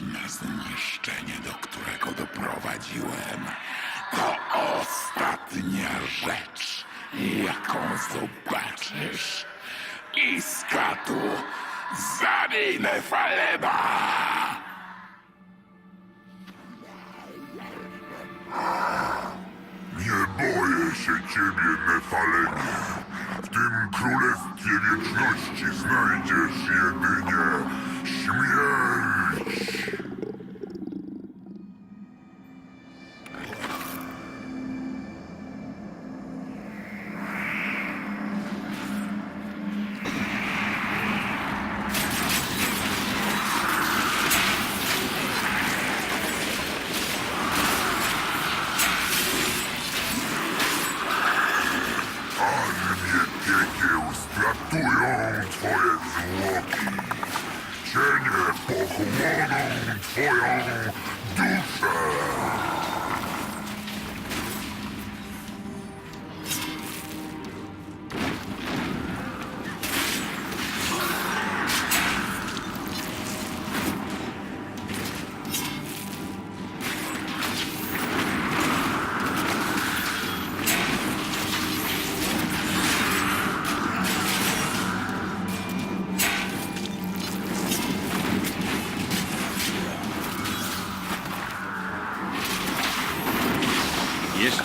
Na zniszczenie, do którego doprowadziłem. To ostatnia rzecz, jaką zobaczysz. Iskatu, zabij Nefalema! Nie boję się ciebie, Nefalemie. W tym królestwie wieczności znajdziesz jedynie śmierć.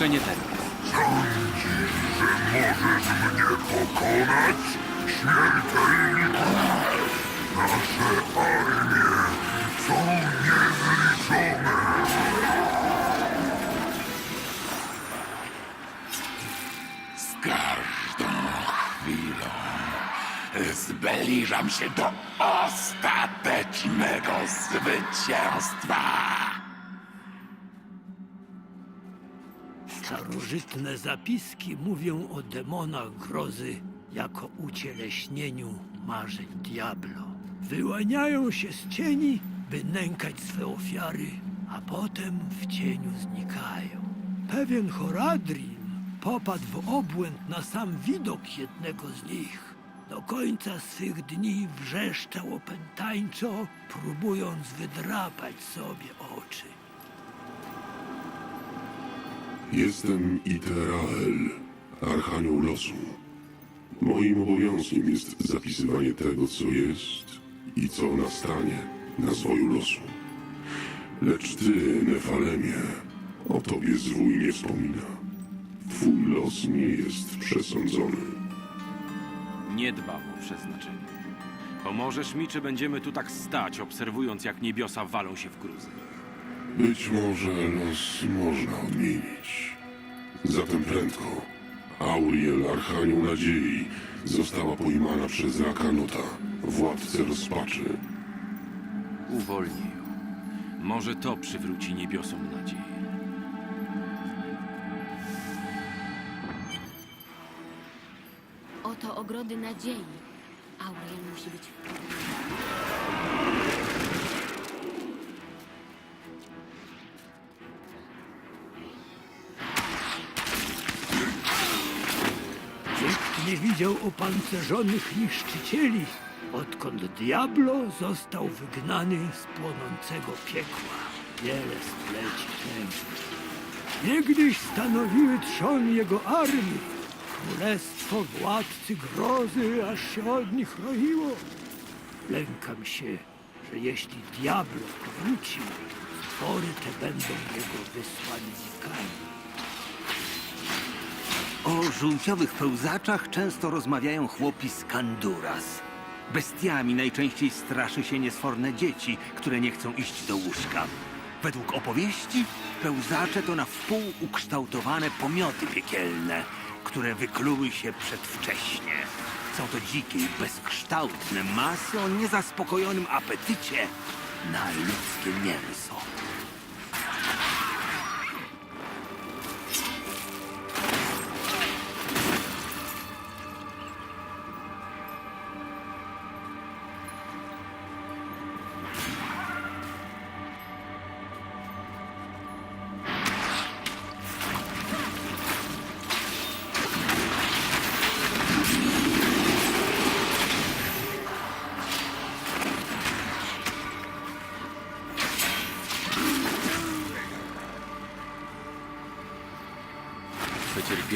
Jeszcze nie teraz. Sądzisz, że możesz mnie pokonać, śmiertelniku? Nasze armie są niezliczone. Z każdą chwilą zbliżam się do ostatecznego zwycięstwa. Starożytne zapiski mówią o demonach grozy jako ucieleśnieniu marzeń Diablo. Wyłaniają się z cieni, by nękać swe ofiary, a potem w cieniu znikają. Pewien Horadrim popadł w obłęd na sam widok jednego z nich. Do końca swych dni wrzeszczał opętańczo, próbując wydrapać sobie oczy. Jestem Iterael, Archanioł Losu. Moim obowiązkiem jest zapisywanie tego, co jest i co nastanie na zwoju losu. Lecz ty, Nefalemie, o tobie zwój nie wspomina. Twój los nie jest przesądzony. Nie dbam o przeznaczenie. Pomożesz mi, czy będziemy tu tak stać, obserwując, jak niebiosa walą się w gruzy? Być może los można odmienić. Zatem prędko. Auriel, Archanioł Nadziei, została pojmana przez Rakanota, władcę rozpaczy. Uwolnij ją. Może to przywróci niebiosom nadzieję. Oto ogrody nadziei. Auriel musi być w. nie widział opancerzonych niszczycieli, odkąd Diablo został wygnany z płonącego piekła. Wiele spleci temu. Niegdyś stanowiły trzon jego armii. Królestwo władcy grozy aż się od nich roiło. Lękam się, że jeśli Diablo powróci, stwory te będą żółciowych pełzaczach często rozmawiają chłopi z Kanduras. Bestiami najczęściej straszy się niesforne dzieci, które nie chcą iść do łóżka. Według opowieści pełzacze to na wpół ukształtowane pomioty piekielne, które wykluły się przedwcześnie. Są to dzikie i bezkształtne masy o niezaspokojonym apetycie na ludzkie mięso.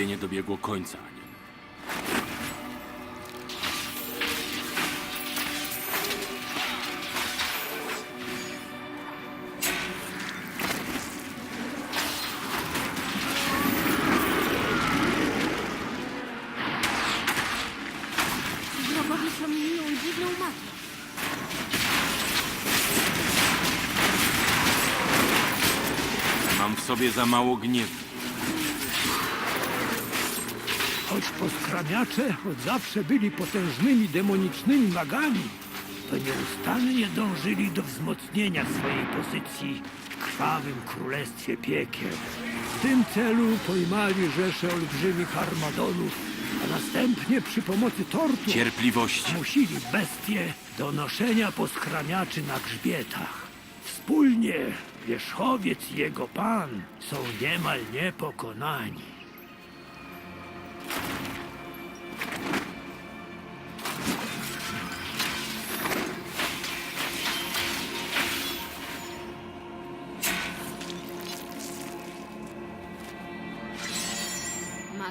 Uzbrojenie dobiegło końca. Wrogowie promieniują dziwną magię. Mam w sobie za mało gniewu. Choć poskramiacze od zawsze byli potężnymi demonicznymi magami, to nieustannie dążyli do wzmocnienia swojej pozycji w krwawym królestwie piekiel. W tym celu pojmali rzesze olbrzymich armadonów, a następnie przy pomocy tortur Cierpliwości. zmusili bestie do noszenia poskramiaczy na grzbietach. Wspólnie wierzchowiec i jego pan są niemal niepokonani.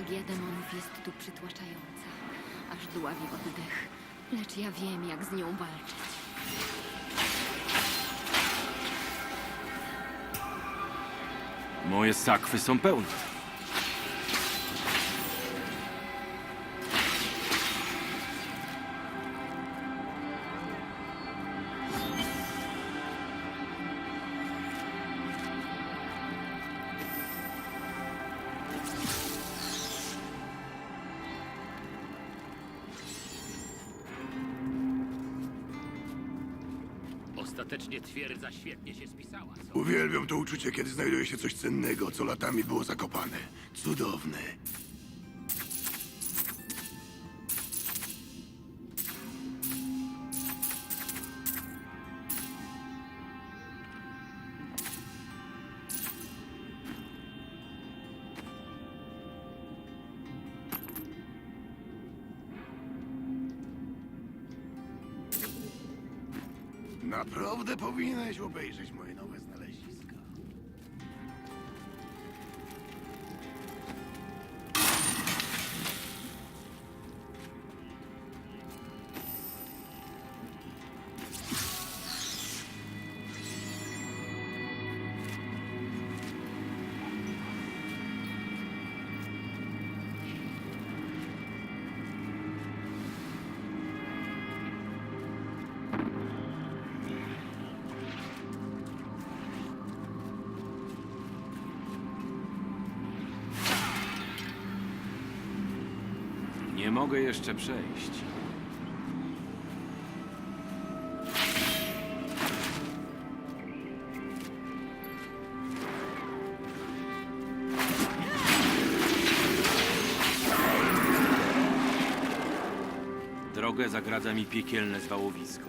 Magia demonów jest tu przytłaczająca, aż dławi oddech. Lecz ja wiem, jak z nią walczyć. Moje sakwy są pełne. Ostatecznie twierdza świetnie się spisała. Uwielbiam to uczucie, kiedy znajduje się coś cennego, co latami było zakopane. Cudowne. Naprawdę powinieneś obejrzeć moje nowe znaleziska. Mogę jeszcze przejść. Drogę zagradza mi piekielne zwałowisko.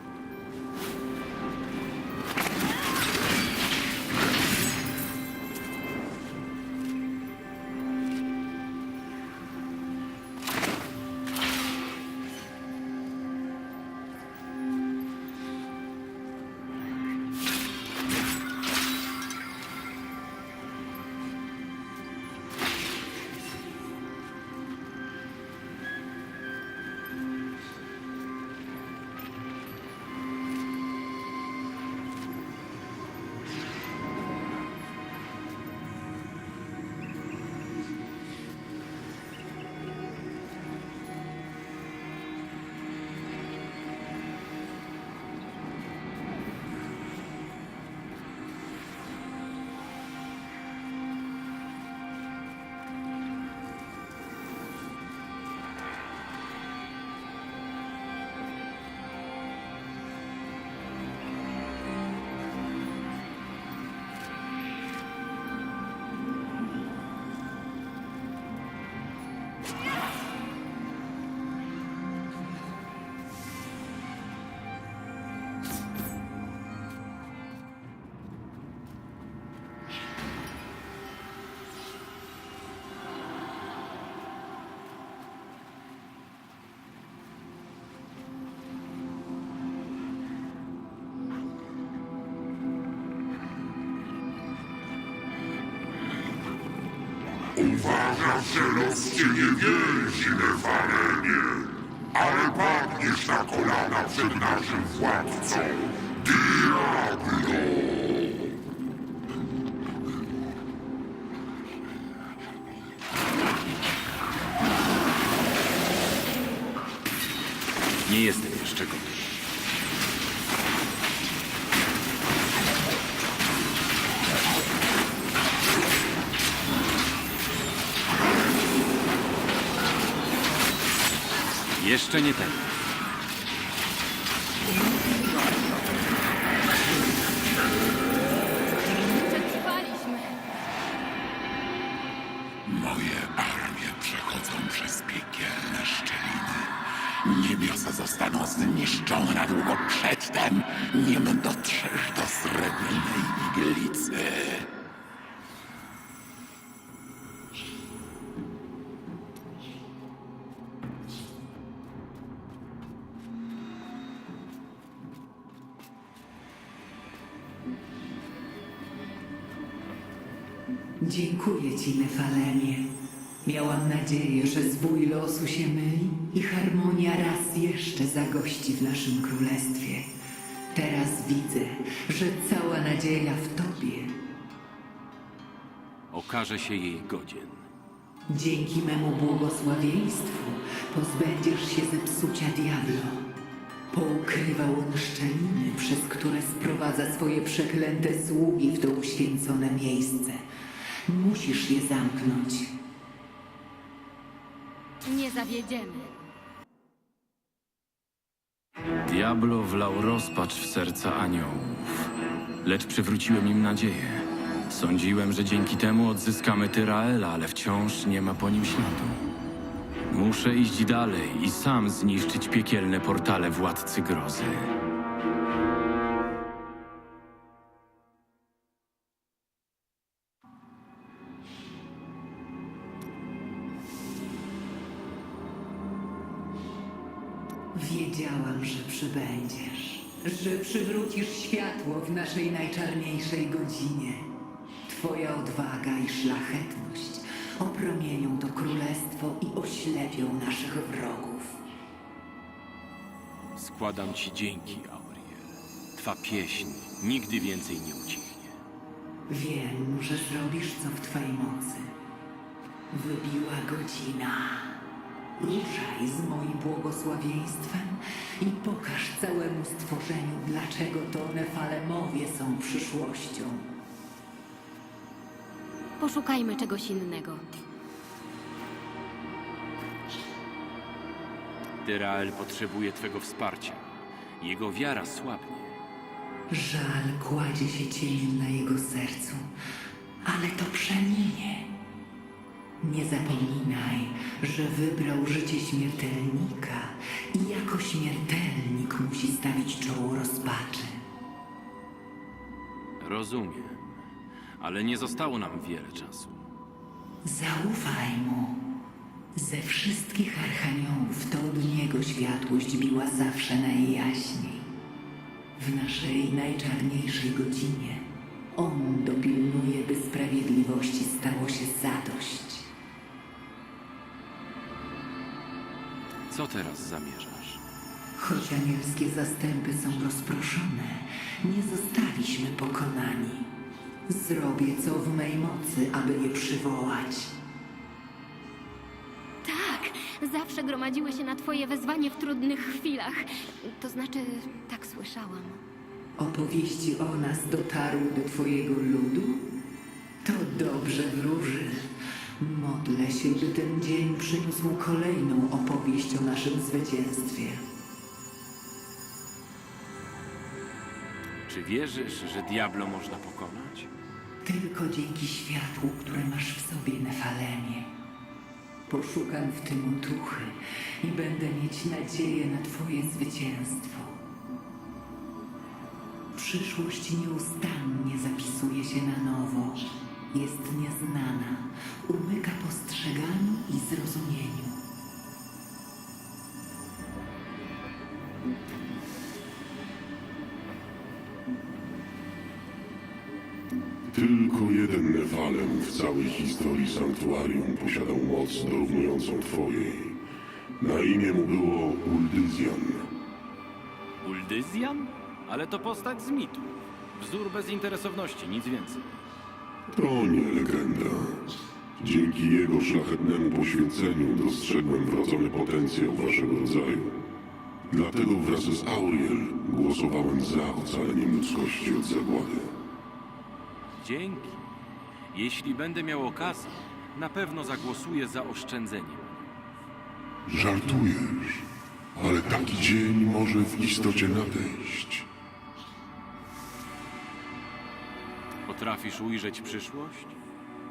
Że los cię nie więzi, Nefalemie, ale padniesz na kolana przed naszym władcą, Diablo! Nie jestem jeszcze gotów. Jeszcze nie ten. Przetrwaliśmy. Moje armie przechodzą przez piekielne szczeliny. Niebiosa zostaną zniszczone na długo przedtem, nim dotrzesz do srebrnej iglicy. Dziękuję ci, Nefalemie. Miałam nadzieję, że zwój losu się myli i harmonia raz jeszcze zagości w naszym królestwie. Teraz widzę, że cała nadzieja w tobie. Okaże się jej godzien. Dzięki memu błogosławieństwu pozbędziesz się zepsucia diablo. Poukrywał on szczeliny, przez które sprowadza swoje przeklęte sługi w to uświęcone miejsce. Musisz je zamknąć. Nie zawiedziemy. Diablo wlał rozpacz w serca aniołów, lecz przywróciłem im nadzieję. Sądziłem, że dzięki temu odzyskamy Tyraela, ale wciąż nie ma po nim śladu. Muszę iść dalej i sam zniszczyć piekielne portale władcy grozy. Wiedziałam, że przybędziesz, że przywrócisz światło w naszej najczarniejszej godzinie. Twoja odwaga i szlachetność opromienią to królestwo i oślepią naszych wrogów. Składam ci dzięki, Auriel. Twa pieśń nigdy więcej nie ucichnie. Wiem, że zrobisz co w Twojej mocy. Wybiła godzina. Ruszaj z moim błogosławieństwem i pokaż całemu stworzeniu, dlaczego to Nefalemowie są przyszłością. Poszukajmy czegoś innego. Tyrael potrzebuje twego wsparcia. Jego wiara słabnie. Żal kładzie się cieniem na jego sercu, ale to przeminie. Nie zapominaj, że wybrał życie śmiertelnika i jako śmiertelnik musi stawić czoło rozpaczy. Rozumiem, ale nie zostało nam wiele czasu. Zaufaj mu. Ze wszystkich archaniołów to od niego światłość biła zawsze najjaśniej. W naszej najczarniejszej godzinie on dopilnuje, by sprawiedliwości stało się zadość. Co teraz zamierzasz? Choć anielskie zastępy są rozproszone, Zrobię co w mej mocy, aby je przywołać. Tak, zawsze gromadziły się na twoje wezwanie w trudnych chwilach. To znaczy, tak słyszałam. Opowieści o nas dotarły do Twojego ludu? To dobrze wróży. Modlę się, by ten dzień przyniósł kolejną opowieść o naszym zwycięstwie. Czy wierzysz, że Diablo można pokonać? Tylko dzięki światłu, które masz w sobie, Nefalemie. Poszukam w tym otuchy i będę mieć nadzieję na Twoje zwycięstwo. Przyszłość nieustannie zapisuje się na nowo. Jest nieznana, umyka postrzeganiu i zrozumieniu. Nefalem w całej historii sanktuarium posiadał moc dorównującą twojej. Na imię mu było Uldyzjan. Uldyzjan? Ale to postać z mitu. Wzór bezinteresowności, nic więcej. To nie legenda. Dzięki jego szlachetnemu poświęceniu dostrzegłem wrodzony potencjał waszego rodzaju. Dlatego wraz z Auriel głosowałem za ocaleniem ludzkości od zagłady. Dzięki. Jeśli będę miał okazję, na pewno zagłosuję za oszczędzeniem. Żartujesz, ale taki dzień może w istocie nadejść. Potrafisz ujrzeć przyszłość?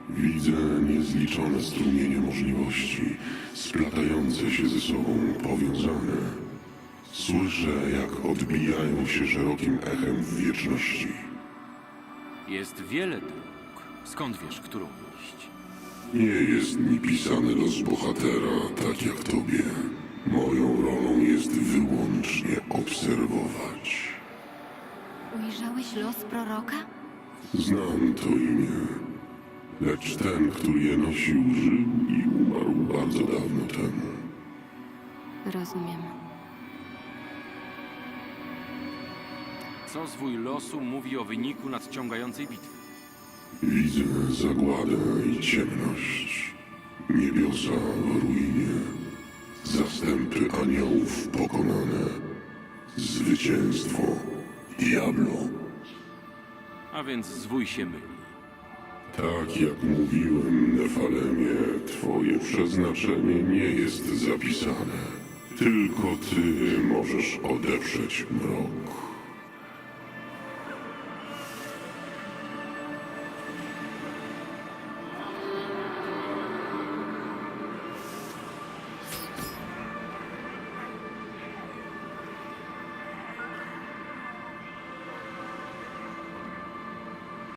Widzę niezliczone strumienie możliwości, splatające się ze sobą, powiązane. Słyszę, jak odbijają się szerokim echem w wieczności. Jest wiele dróg. Skąd wiesz, którą iść? Nie jest mi pisany los bohatera, tak jak tobie. Moją rolą jest wyłącznie obserwować. Ujrzałeś los proroka? Znam to imię, lecz ten, który je nosił, żył i umarł bardzo dawno temu. Rozumiem. Co zwój losu mówi o wyniku nadciągającej bitwy? Widzę zagładę i ciemność, niebiosa w ruinie, zastępy aniołów pokonane, zwycięstwo, diablo. A więc zwój się myli. Tak jak mówiłem, Nefalemie, twoje przeznaczenie nie jest zapisane. Tylko ty możesz odeprzeć mrok.